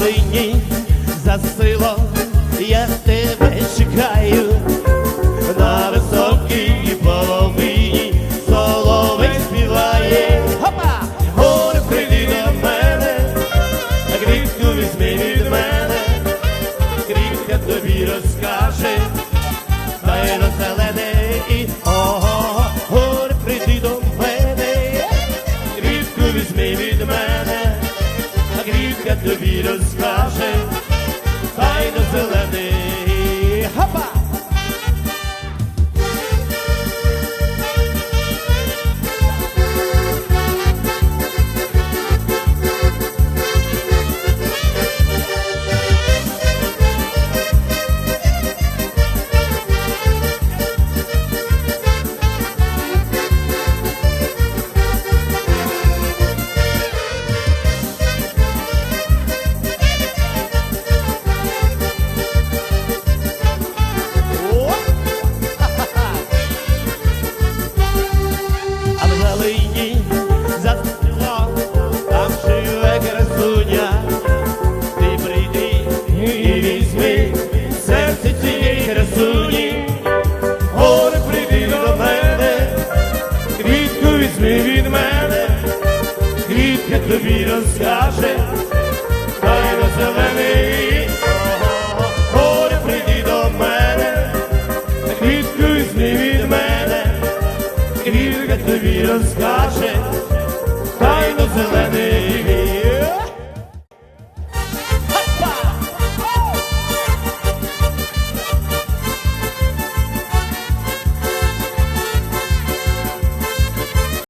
далині за сило я тебе чекаю на високій половині соловей співає. Опа! Горе прийди до мене, грізку візьми. Загрівка тобі розкаже, хай до зелений. то візьми від мене, квітка тобі розкаже, Хай на зелений, горе до мене, квітку від мене, квітка тобі розкаже.